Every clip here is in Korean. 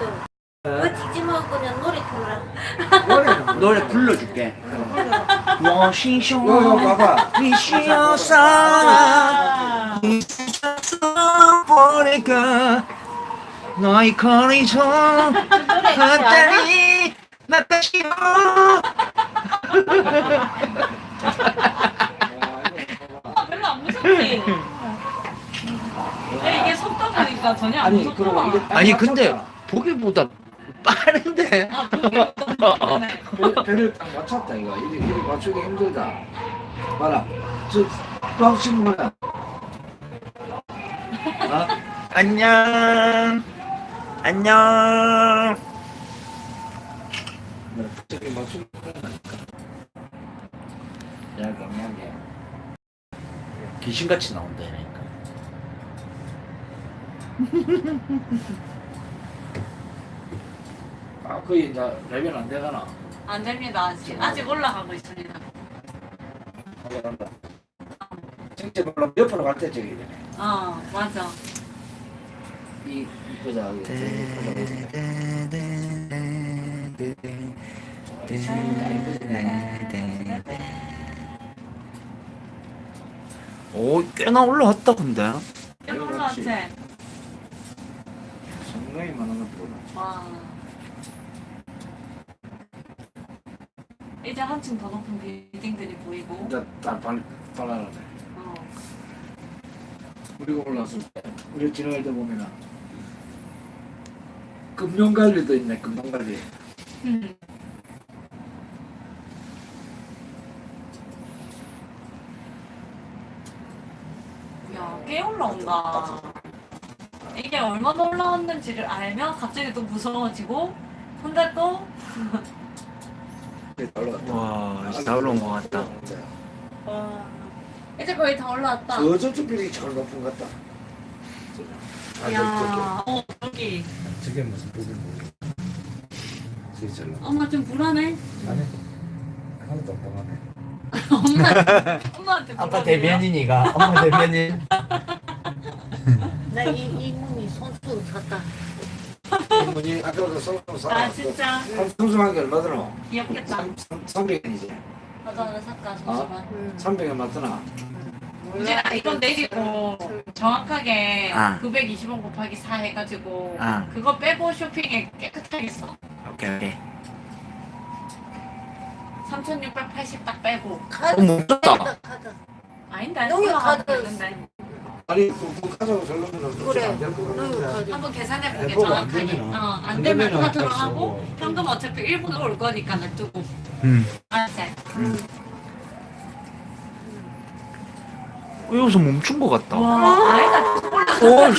나도. 지지 먹으면 노래 들어. 노래 불러줄게. 워싱쇼 어, 봐봐. 미시오 아, 사랑 이 세상 보니까 너의 거리서 한달이 맛다시오 아, 별로 안 무섭지? 근데 네, 이게 속다 보니까 그러니까 전혀 안 아니 무섭다. 그러고 이게 아니, 근데- 보기보다 빠른데. 아, 배- 배를 딱 맞췄다 이거. 이게 이게 맞추기 힘들다. 봐라. 저떡 치는 거야? 어? 안녕. 안녕. 저기 맞추기 힘들다니까. 야 감사하게 귀신같이 나온다니까. 아 거의 이제 레벨 안 돼가나 안 됩니다. 아직, 아직 올라가고 있습니다. 하게 간다 진짜 물론 옆으로 갈 때 저기 어, 맞아. 이 이거자 오 꽤나 올라왔다 근데 올라왔지? 상당히 많은 걸 보나 와. 이제 한층 더 높은 빌딩들이 보이고. 이제 딱 발, 발라라네 어. 우리가 올라왔을 때 우리 지나갈 때 보면은 금융관리도 있네 금융관리 음. 야, 꽤 올라온다. 이게 얼마나 올라왔는지를 알면 갑자기 또 무서워지고, 근데 또, 다 올라갔다 와 진짜 다 올라온 것 같다 와, 이제 거의 다 올라왔다. 저 저쪽 비이 제일 높은 것 같다 아, 야, 어, 여기. 저, 저게 무슨 제일 높은 엄마 좀 불안해? 아니 하나도 안 당하네 엄마, 엄마한테 아빠 불안해요? 대변인이가 엄마 대변인 나 이 이문이 손수 샀다. 뭐지 아까도 손으로 사 아, 진짜? 한 성수한 게 얼마 들어? 귀엽겠다. 300원이지 나도 하나 살까, 잠시만. 응. 300원 맞더나 이제 이건 내리고 정확하게 아. 920원 곱하기 4 해가지고 아. 그거 빼고 쇼핑에 깨끗하게 써. 오케이 오케이 3,680 딱 빼고. 카드 어, 멈췄다. 카드, 카드. 아닌데? 너무 올라가고 카드. 있는데. 아니 그 가자고 저러면은 그래. 카드. 한번 계산해 보게 해보고 안 정확하게. 되면은. 어, 안 안 되면 되면은 카드로 딱 하고 쓰고. 현금 어차피 1분 올 거니까 놔두고. 음 알았지? 여기서 멈춘 것 같다 와, 아이가 오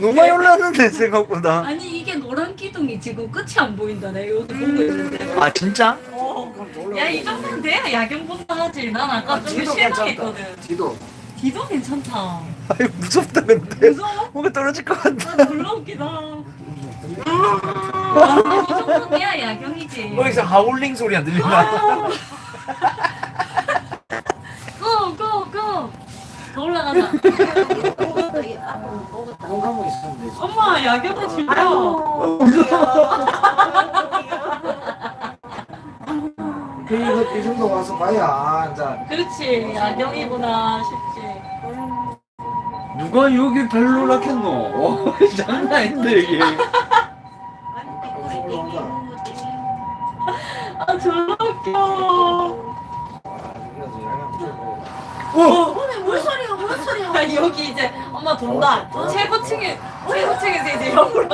너무 많이 올랐는데 생각보다 아니 이게 노란 기둥이 지금 끝이 안 보인다. 내가 여기 보고 있는데. 아 진짜? 어. 야, 이 정도면 돼야 야경보다 하지. 난 아까 좀 지도 괜찮다 실망했거든. 지도 뒤도 괜찮다. 아유 무섭다 근데 무서워? 뭔가 떨어질 것 같다 아, 졸라 웃기다. 아, 이 정도는 돼야 야경이지. 거기서 하울링 소리 안 들린다 아. 고, 고, 고. 더 올라가자. 공 엄마, 야경은 진짜. 그 이거 이 정도 와서 봐야 이제 그렇지. 야경이구나 싶지. 누가 여기 별로 라겠노? 와 장난 아닌데 이게. 아, 졸라 웃겨. 어, 뭔 소리야, 뭔 소리야. 아, 여기 이제 엄마 돈다. 최고 층에, 최고 층에서 이제 옆으로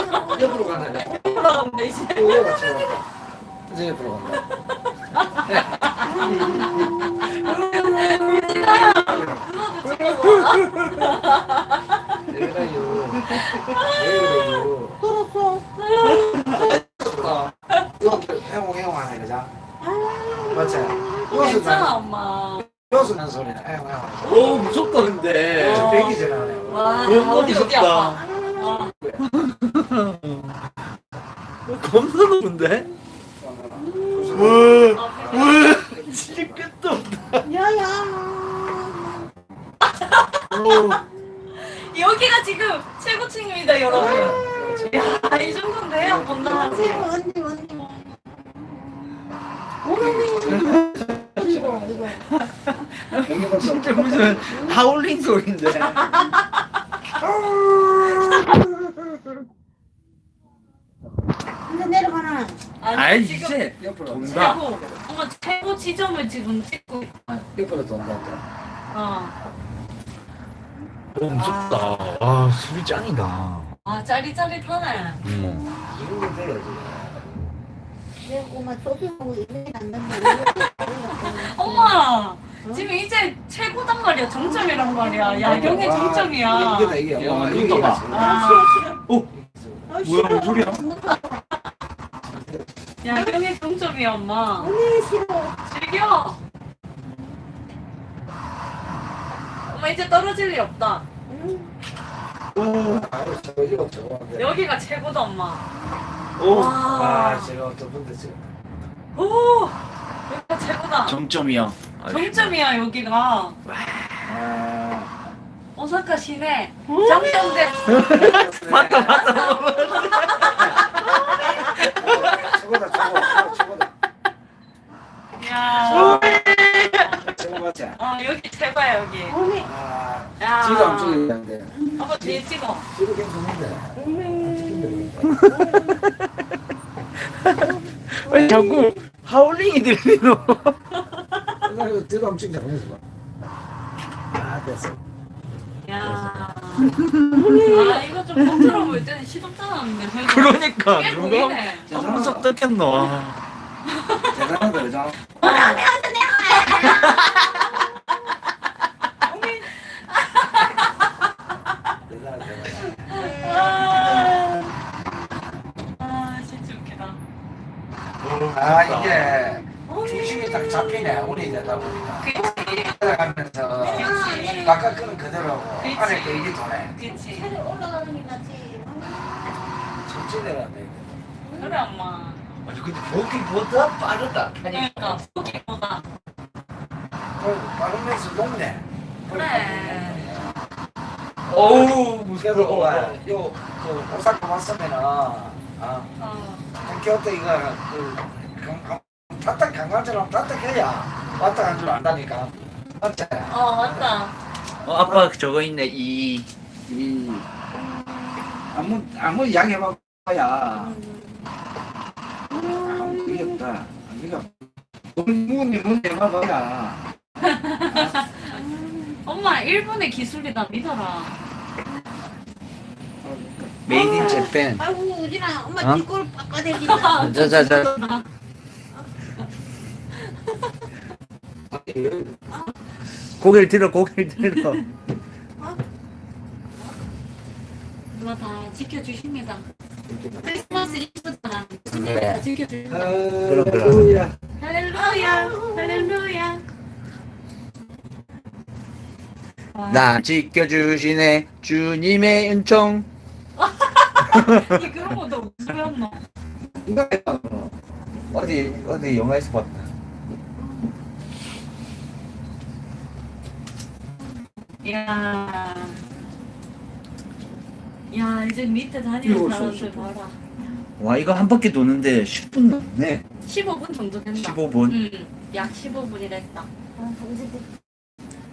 옆으로 가네. 올라간다, 이제. 또 같이 가 이제 옆으로 간다 내가요 무섭다. 아, 겁나 높은데? 소리인데. 근데 내려가나 아이 지금 이제 옆으로 돈다. 최고 엄마 최고 지점을 지금 찍고 있어. 옆으로 돈다 어. 오 무섭다. 아 술이 짱이다. 아 짜릿짜릿하네. 음. 이거 돼야지 내가 엄마 소주하고 이렇게 안 된다 지금 이제 최고단 말이야 정점이란 말이야 야경의 정점이야. 이게 다 이게 야, 와, 눈 이게 떠봐. 이거지. 아, 오 뭐야 뭔 소리야? 야경의 정점이야 엄마. 언니 싫어 즐겨. 엄마 이제 떨어질 일 없다. 아유 한데. 여기가 최고다 엄마. 오 와. 아 제가 두 번째 지금 오 여기가 최고다. 정점이야. 정점이야 여기가. 아 오사카 시내 정점대. 맞다 맞다. 저거다 저거 저거다 야. 저거 맞지 어 여기 최고야 여기. 언니 아 야. 지금 안 찍는데 아빠 뒤에 찍어. 지금 괜찮은데 왜 자꾸 하울링이 들리노? 지금 안 찍자 보면서 아 됐어 야. 아 이거 좀 겉으로 볼 때는 시덥잖았는데. 그러니까 꽤 누가 보이네. 한번서 뜯겠노. 아. 대단하다 그죠 대단하다 대단하다 아, 아 진짜 웃기다. 아 이게 중심이 딱 잡히네 우리 이제 다 보니까. 따라가면서. 바깥 거는 그대로고 그치. 안에 거 이게 도네 그치. 차를 올라가는 게 낫지 천천히 내려간다 그래 엄마. 아니 근데 보기보다 빠르다 그러니까 소기보다. 빠르면서 높네 그래. 어우 그래서 요그 오사카 왔으면은 아 어. 도쿄 때 이거 그 강- 강- 타딱 관광처럼 타딱해야 왔다 간 줄 안다니까 맞지? 어 맞다. 어, 아빠 저거 있네 이. 이 아무 아무 이야기 해봐야 아무 그게 없다 그러니까 문문이 문 해봐야 엄마 일본의 기술이다 믿어라. 메이드 인 재팬. 아이고 우진아 엄마 어? 뒷골 빡빡대기다 자자자. 고개를 들어 고개를 들어. 누가 다 지켜주십니다. 크리스마스 이브잖아. 그래. 지켜주십니다. 할렐루야 할렐루야. 할렐루야. 와, 나 지켜주시네 주님의 은총. 이 그런 거너 무서웠나? 이거 어디 어디 영화에서 봤다. 야. 야 이제 밑에 다니는 사람들 봐라. 와 이거 한 바퀴 도는데 10분 넘네. 15분 정도 된다. 15분 응. 약 15분이라 했다. 아,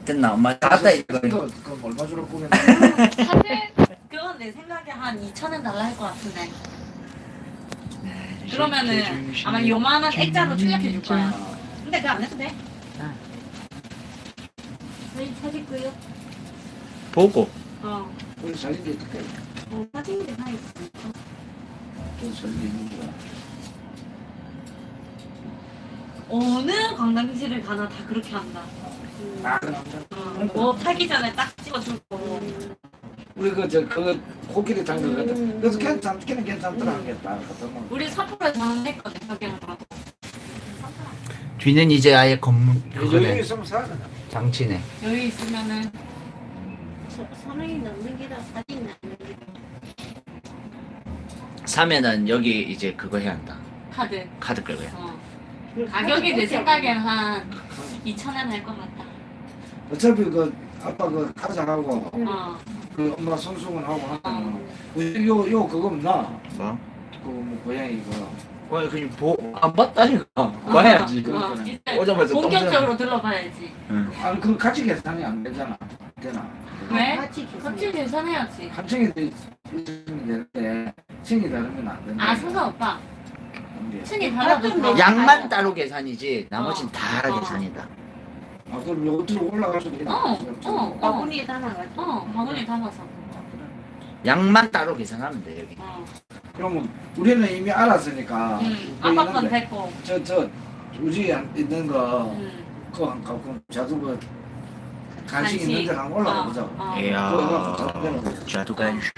됐나? 엄마 다 이거. 그거 그거 얼마 주로 보면 사실 그건 내 생각에 한 2천엔 달라 할 것 같은데. 그러면은 아마 요만한 액자로 출력해 줄 거야. 근데 그거 안 해도 돼. 저희 찾을 요 보고. 어. 우리 사진도 있을까? 어, 사진이 하나 있어 거야 어느 관광지를 가나 다 그렇게 한다. 아 그럼 어, 뭐 타기 전에 딱 찍어주고. 우리 그저 그 코끼리 탄거 같아 음. 그래서 괜찮기는 괜찮더라 하겠다 그러면 우리 삿포로에서 했거든, 가게랑. 뒤는 이제 아예 건물 여기 그거네. 있으면 살아 장치네. 여기 있으면은 사랑이 넘는 게다 사진 남는 게 사면은 여기 이제 그거 해야 한다. 카드. 카드 끌고 해. 어. 가격이 내 생각엔 한 2천엔 할것 같다. 어차피 그 아빠 그 가자하고 응. 어. 그 엄마 손수건 하고 하면 요요 그거 없나 뭐? 그뭐 고양이 이거 와 그냥 보안 봤다니까 봐야지 그러니까. 어, 이제 오자마자 본격적으로 들러봐야지. 아니 그 같이 계산이 안 되잖아 되나 왜? 같이 같이 계산해야지. 합청이 돼 있으면 되는데 층이 다르면 안 된다 아 상관없다. 근데 층이 달라도 다 양만 따로 계산이지 나머진 어. 다 어. 계산이다 아 그럼 요것도 올라가서 되나 어, 어. 바구니에 담아가지고. 어 바구니 담아서. 양만 따로 계산하면 돼 여기 어. 그러면 우리는 이미 알았으니까 응. 뭐 아빠 건 있는데 됐고. 저, 저 우리 안- 있는 거 응. 그거 한 갖고 자두가 간식 간식. 있는 데한 올라가 보자 어, 어. 이야 자두 간식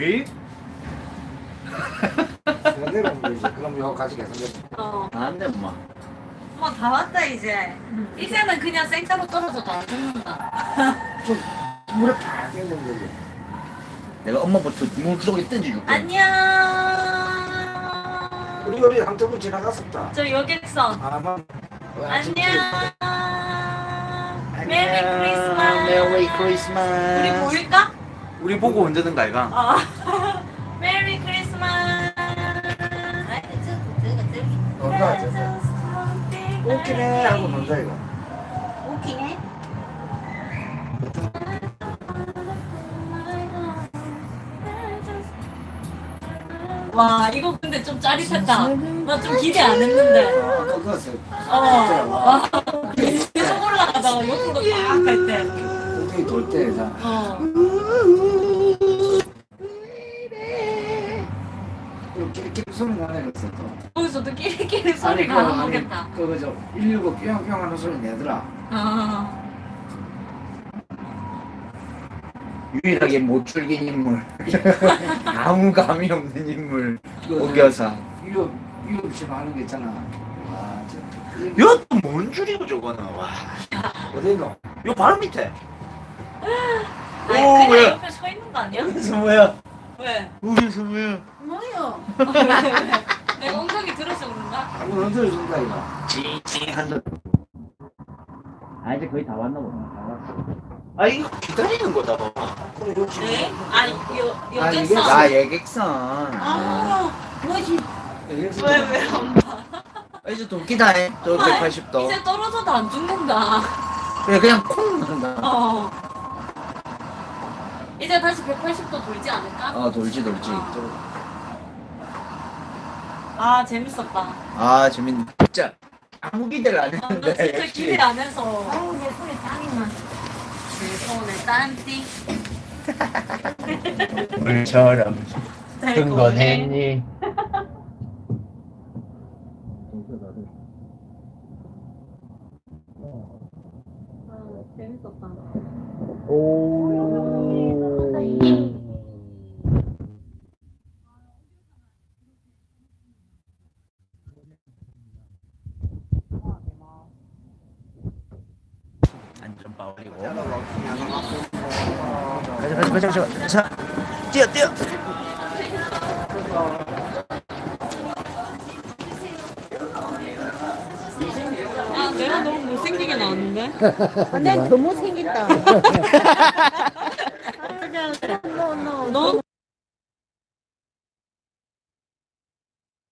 내려오면 되지 그럼 이거 같이 계산돼 어. 안돼 엄마 엄마 다 왔다 이제. 이제는 그냥 생짜로 떨어져도 안 죽는다. 물에 팍 떼는 거지 내가 엄마부터 물 속에 던져줄게 안녕. 우리 여기 한두번 지나갔었다 저 여객선. 아마 안녕. 메리 크리스마스. 메리 우리 크리스마스 보일까? 우리 보고 언제든 가이가 어. 메리 크리스마스. 놀다 웃기네 하고 놀자 이거 웃기네. 와 이거 근데 좀 짜릿했다. 나 좀 기대 안 했는데. 아 그거였어 어. 와. 계속 올라가다가 욕도 빡할 때. 엉덩이 돌때 자. 어. 끼리끼리 소리 나네 그랬어 또. 거기서도 끼리끼리 소리가 안 아니, 나겠다. 그거 저119 뿅뿅 하는 소리 내더라. 어. 유일하게 못 줄긴 인물. 아무 감이 없는 인물. 오겨사 이거 이거 없이 하는 게 있잖아. 아 저, 이것도 뭔 줄이고 저거는. 와. 어디 있노? 이거 바로 밑에 아니 오, 그냥 왜? 옆에 서 있는 거 아니야? 뭐야 왜? 우리 뭐야 뭐요? 왜? 왜? 내 엉덩이 들어서 그런가? 한번 흔들어 준다 이거 찡찡한 아 이제 거의 다 왔나 보네 다 왔어 아 이거 기다리는 거다 봐 네? 아니 여 아, 이게 여객선. 아 예객선 아, 뭐지? 왜 왜 안 봐? 아, 이제 도끼다 해. 또 180도. 이제 떨어져도 안 죽는다. 그래 그냥 콩 넣는다. 어. 이제 다시 180도 돌지 않을까? 어 돌지 돌지. 아 재밌었다. 아 재밌네. 진짜 아무 기대를 안 아, 나 했는데 진짜 역시. 기대 안 해서 아우, 내 손에 땀이 나. 내 손에 땀띠. 물처럼 네, 흥건했니? 안전 빠버리고. 가자 가자 가자 가자. 자 뛰어 뛰어. 아 내가 너무 못생기게 나왔는데? 아, 내 너무 생긴다. 너